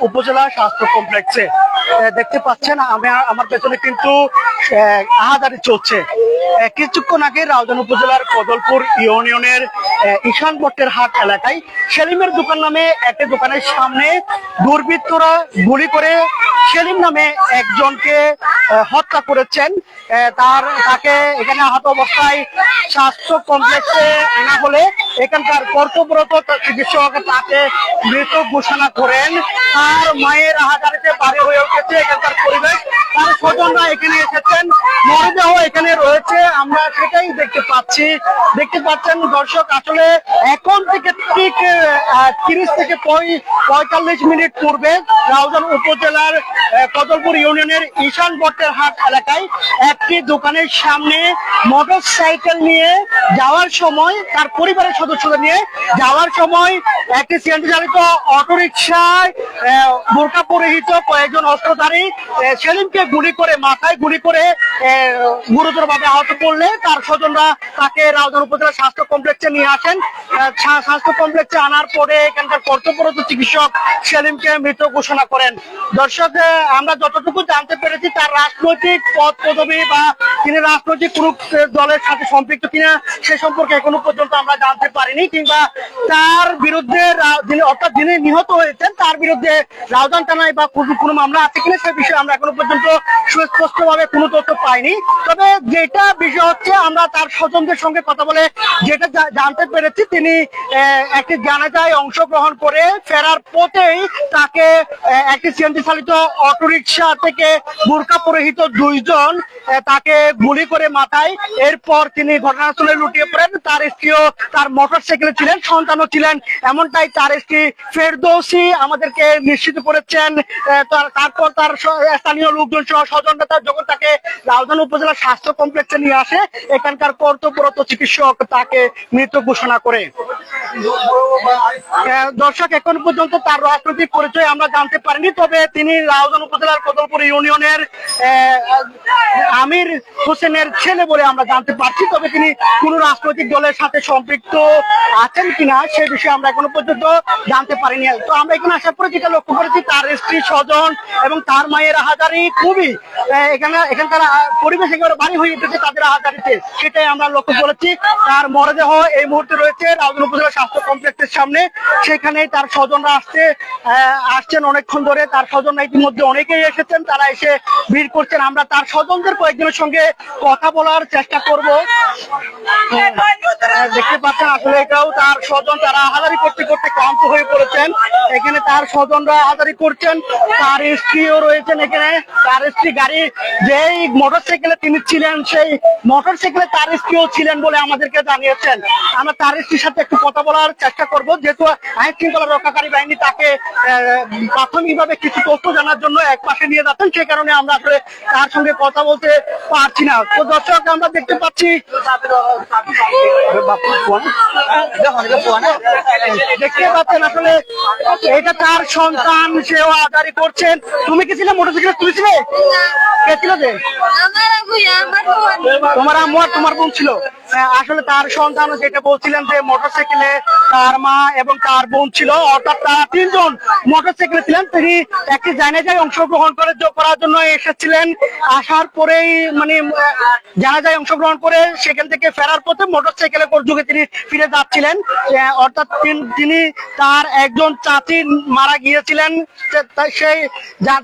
উপজেলা স্বাস্থ্য কমপ্লেক্সে দেখতে পাচ্ছেন আমি আমার পেছনে কিন্তু আহ, আহাদারি চলছে। কিছুক্ষণ আগে রাউজান উপজেলার কদলপুর ইউনিয়নের ঈশান ভট্টের হাট এলাকায় সেলিমের দোকান নামে একটি দোকানের সামনে দুর্বৃত্তরা গুলি করে সেলিম নামে একজনকে হত্যা করেছেন। তার, তাকে এখানে আহত অবস্থায় স্বাস্থ্য কমপ্লেক্সে আনা হলে এখানকার কর্তব্যরত চিকিৎসক তাকে মৃত ঘোষণা করেন। তার মায়ের আহাজারিতে বাড়ি হয়ে উঠেছে এখানকার পরিবেশ। তার স্বজনরা এখানে এসেছেন। মরদেহ এখানে রয়েছে। আমরা সেটাই দেখতে পাচ্ছি। দেখতে পাচ্ছেন দর্শক, আসলে এখন থেকে ঠিক তিরিশ থেকে পঁয়তাল্লিশ মিনিট পূর্বে রাউজান উপজেলার কদলপুর ইউনিয়নের ঈশান ভট্টের হাট এলাকায় একটি দোকানের সামনে মোটর সাইকেল নিয়ে যাওয়ার সময়, তার পরিবারের সদস্যদের নিয়ে যাওয়ার সময় একটি সিএনজি চালিত অটোরিকশায় বোরকা পরিহিত কয়েকজন অস্ত্রধারী সেলিমকে গুলি করে, মাথায় গুলি করে গুরুতর ভাবে আহত করলে তার স্বজনরা তাকে রাউজান উপজেলা স্বাস্থ্য কমপ্লেক্সে নিয়ে আসেন। স্বাস্থ্য কমপ্লেক্সে আনার পরে এখানকার কর্তব্যরত চিকিৎসক সেলিমকে মৃত ঘোষণা করেন। দর্শক আমরা যতটুকু জানতে পেরেছি তার রাজনৈতিক পদ পদবি বা তিনি রাজনৈতিক কোন দলের সাথে সম্পৃক্ত কিনা সে সম্পর্কে এখনও পর্যন্ত আমরা জানতে পারিনি কিংবা তার বিরুদ্ধে যিনি অর্থাৎ যিনি নিহত হয়েছেন, তার বিরুদ্ধে রাউজান থানায় বা কোনো মামলা আছে কিনা সে বিষয়ে আমরা এখনও পর্যন্ত সুস্পষ্ট ভাবে কোনো তথ্য পাইনি। তবে যেটা বিষয় হচ্ছে আমরা তার স্বজনদের সঙ্গে কথা বলে যেটা জানতে পেরেছি, তিনি একটি জানাজায় অংশগ্রহণ করে ফেরার পথেই তাকে একটি সিএনজি চালিত অটোরিকশা থেকে বোরকা পরিহিত দুইজন তাকে গুলি করে মাথায়। এরপর তিনি ঘটনাস্থলে লুটিয়ে পড়েন। তার স্ত্রীও তার মোটর সাইকেলে ছিলেন, সন্তানও ছিলেন। এমনটাই তার স্ত্রী ফেরদৌসি আমাদেরকে নিশ্চিত করেছেন। তার- তারপর তার স্থানীয় লোকজন সহ স্বজনরা তার যখন তাকে রাউজান উপজেলা স্বাস্থ্য কমপ্লেক্সে নিয়ে আসে, এখানকার কর্তব্যরত চিকিৎসক তাকে মৃত ঘোষণা করে। দর্শক, এখন পর্যন্ত তার রাজনৈতিক পরিচয় আমরা জানতে পারিনি, তবে তিনি রাউজান উপজেলার কদলপুর ইউনিয়নের আমির হোসেনের ছেলে বলে আমরা জানতে পারছি, তবে তিনি কোন রাজনৈতিক দলের সাথে সম্পৃক্ত আছেন কিনা সে বিষয়ে আমরা এখনও পর্যন্ত জানতে পারিনি। তো আমরা এখানে আসার পরে যেটা লক্ষ্য করেছি, তার স্ত্রী স্বজন এবং তার মায়ের আহাজারি খুবই এখানে, এখানকার পরিবেশ একেবারে বাড়ি হয়ে উঠেছে, তাদের আহাজারিতে সেটাই আমরা লক্ষ্য করেছি। তার মরদেহ এই মুহূর্তে রয়েছে রাউজান উপজেলা স্বাস্থ্য কমপ্লেক্সের সামনে। সেখানে তার স্বজনরা আসছে আসছেন অনেকক্ষণ ধরে। তার স্বজনরা ইতিমধ্যে অনেকেই এসেছেন। তারা এসে ভিড় করছেন। আমরা তার স্বজনদের কয়েকজনের সঙ্গে কথা বলার চেষ্টা করব। দেখতে পাচ্ছেন, আসলে এটাও তার স্বজন। তারা আহাদারি করতে করতে ক্লান্ত হয়ে পড়েছেন। এখানে তার স্বজনরা আহাদারি করছেন। তার স্ত্রীও রয়েছেন এখানে। তার স্ত্রী গাড়ি, যেই মোটর সাইকেলে তিনি ছিলেন, সেই মোটর সাইকেলে তার স্ত্রীও ছিলেন বলে আমাদেরকে জানিয়েছেন। আমরা তার স্ত্রীর সাথে একটু কথা বলার চেষ্টা করব। যেহেতু আইন শৃঙ্খলা রক্ষাকারী বাহিনী তাকে প্রাথমিকভাবে কিছু তথ্য জানার জন্য এক পাশে নিয়ে যাচ্ছেন, সেই কারণে আমরা আসলে তার সঙ্গে কথা বলতে পারছি না। তো দর্শক, আমরা দেখতে পাচ্ছি দেখতে পাচ্ছেন আসলে এটা তার সন্তান, সেও আদারি করছেন। তুমি কি ছিলে মোটরসাইকেল? তুমি ছিলে? কে ছিল যে? আমার আগুয়া আমার তোমার আম্মু আর তোমার বোন ছিল? আসলে তার সন্তান যেটা বলছিলেন যে মোটরসাইকেলে তার মা এবং তার বোন ছিল অর্থাৎ তারা তিনজন মোটরসাইকেলে ছিলেন। তিনি একটি জানাজায় অংশগ্রহণ করে করার জন্য এসেছিলেন। আসার পরেই মানে জানাজায় অংশগ্রহণ করে সেখান থেকে ফেরার পথে মোটরসাইকেলে যুগে তিনি ফিরে যাচ্ছিলেন। অর্থাৎ তিনি তার একজন চাচি মারা গিয়েছিলেন। সেই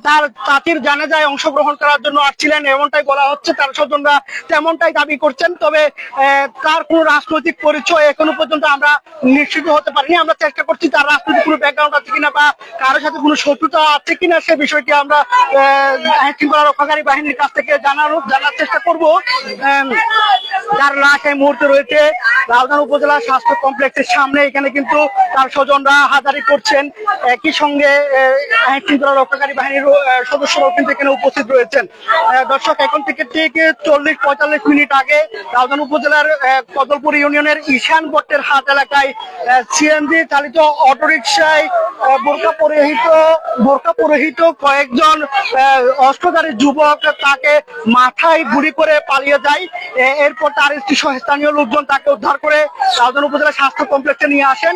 তার চাচির জানাজায় অংশগ্রহণ করার জন্য আসছিলেন। এমনটাই বলা হচ্ছে তার স্বজনরা তেমনটাই দাবি করছেন। তবে আহ, তার কোনো রাজনৈতিক পরিচয় এখনও পর্যন্ত আমরা নিশ্চিত হতে পারিনি। আমরা চেষ্টা করছি তার রাজনৈতিক কোনো ব্যাকগ্রাউন্ড আছে কিনা বা কারোর সাথে কোনো শত্রুতা আছে কিনা সে বিষয়টি আমরা আইন শৃঙ্খলা রক্ষাকারী বাহিনীর কাছ থেকে জানানো, জানার চেষ্টা করব। তার লাশ এই মুহূর্তে রয়েছে রাউজান উপজেলা স্বাস্থ্য কমপ্লেক্সের সামনে। এখানে কিন্তু তার স্বজনরা হাজারি করছেন। একই সঙ্গে আইন শৃঙ্খলা রক্ষাকারী বাহিনীর সদস্যরাও কিন্তু এখানে উপস্থিত রয়েছেন। দর্শক, এখন থেকে ঠিক চল্লিশ পঁয়তাল্লিশ মিনিট আগে রাউজান উপজেলার উপজেলার কদলপুর ইউনিয়নের ঈশান বট্টের হাট এলাকায় সিএনজি চালিত অটোরিকশায় বোরকা পরিহিত বোরকা পরিহিত কয়েকজন অস্ত্রধারী যুবক তাকে মাথায় গুলি করে পালিয়ে যায়। এরপর তার স্থানীয় লোকজন তাকে উদ্ধার করে রাউজান উপজেলা স্বাস্থ্য কমপ্লেক্সে নিয়ে আসেন।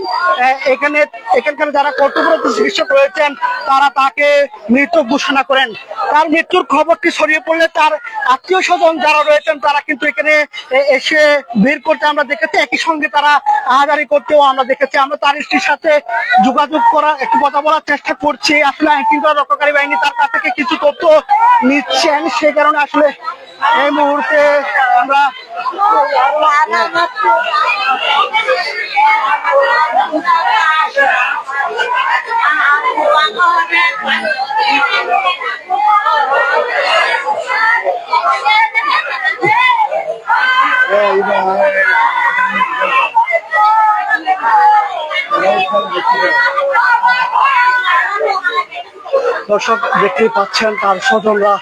এখানে, এখানকার যারা কর্তব্যরত চিকিৎসক রয়েছেন, তারা তাকে মৃত ঘোষণা করেন। তার মৃত্যুর খবরটি ছড়িয়ে পড়লে তার আত্মীয় স্বজন যারা রয়েছেন, তারা কিন্তু এখানে এসে ভিড় করতে আমরা দেখেছি, একই সঙ্গে তারা আহাজারি করতেও আমরা দেখেছি। আমরা তার স্ত্রীর সাথে যোগাযোগ করা, একটু কথা বলার চেষ্টা করছি। আসলে আইন রক্ষাকারী বাহিনী তার কাছ থেকে কিছু তথ্য নিচ্ছেন। সে কারণে আসলে এই মুহূর্তে আমরা দর্শক দেখতেই পাচ্ছেন, তার স্বজনরা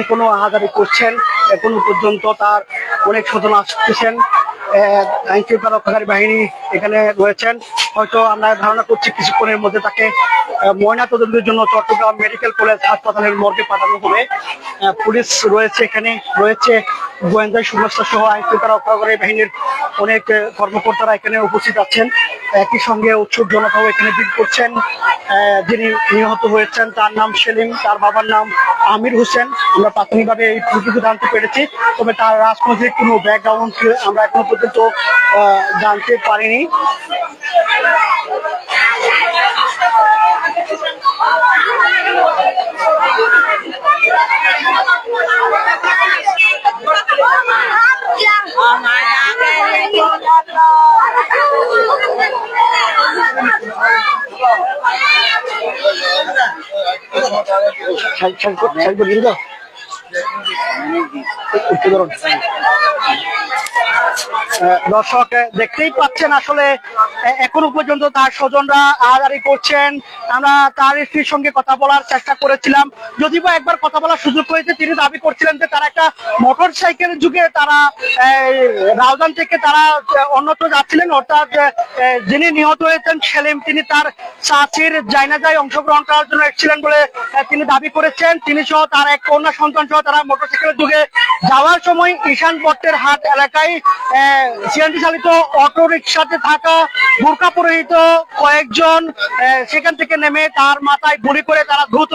এখনও আহাজারি করছেন, এখনও পর্যন্ত তার অনেক স্বজন আসতেছেন। আইন শৃঙ্খলা রক্ষাকারী বাহিনী এখানে রয়েছেন। হয়তো আমরা ধারণা করছি কিছুক্ষণের মধ্যে তাকে ময়না তদন্তের জন্য চট্টগ্রাম মেডিকেল কলেজ হাসপাতালের মর্গে পাঠানো হবে। পুলিশ রয়েছে এখানে, রয়েছে গোয়েন্দা সংস্থা সহ আইন শৃঙ্খলা রক্ষাকারী বাহিনীর অনেক কর্মকর্তারা এখানে উপস্থিত আছেন। একই সঙ্গে উৎসুক জনতাও এখানে ভিড় করছেন যিনি নিহত হয়েছেন, তার নাম সেলিম, তার বাবার নাম আমির হোসেন। আমরা প্রাথমিকভাবে এই প্রতিটি জানতে পেরেছি, তবে তার রাজনৈতিক কোনো ব্যাকগ্রাউন্ড আমরা এখনও পর্যন্ত জানতে পারিনি। সাইড সাইড কর- সাইড করে দিন তো। একটু ধরুন। আহ, দর্শক দেখতেই পাচ্ছেন আসলে এখনও পর্যন্ত তার স্বজনরা আহাজারি করছেন। আমরা তার স্ত্রীর সঙ্গে কথা বলার চেষ্টা করেছিলাম। যদি বা একবার কথা বলার সুযোগ হয়েছে তিনি দাবি করছিলেন যে তারা একটা মোটর সাইকেলের যুগে তারা আহ, রাউজান থেকে তারা অন্যত্র যাচ্ছিলেন। অর্থাৎ যিনি নিহত হয়েছেন সেলিম তিনি তার চাচির জায়নাজায় অংশগ্রহণ করার জন্য এসেছিলেন বলে তিনি দাবি করেছেন। তিনি সহ তার এক কন্যা সন্তান সহ তারা মোটরসাইকেলের যুগে যাওয়ার সময় ঈশান পট্টের হাট এলাকায় সিএনজি চালিত অটো রিক্সাতে থাকা বোরকা পরিহিত কয়েকজন সেখান থেকে নেমে তার মাথায় গুলি করে তারা দ্রুত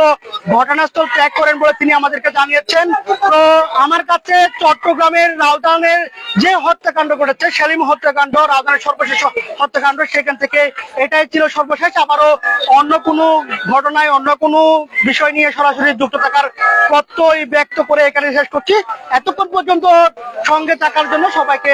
ঘটনাস্থল ত্যাগ করেন বলে তিনি আমাদেরকে জানিয়েছেন। তো আমার কাছে চট্টগ্রামের রাউদানের যে হত্যাকাণ্ড ঘটেছে, সেলিম হত্যাকাণ্ড রাউদানের সর্বশেষ হত্যাকাণ্ড, সেখান থেকে এটাই ছিল সর্বশেষ। আবারও অন্য কোনো ঘটনায়, অন্য কোনো বিষয় নিয়ে সরাসরি যুক্ত থাকার প্রত্যয় ব্যক্ত করে এখানে শেষ করছি। এতক্ষণ পর্যন্ত সঙ্গে থাকার জন্য সবাইকে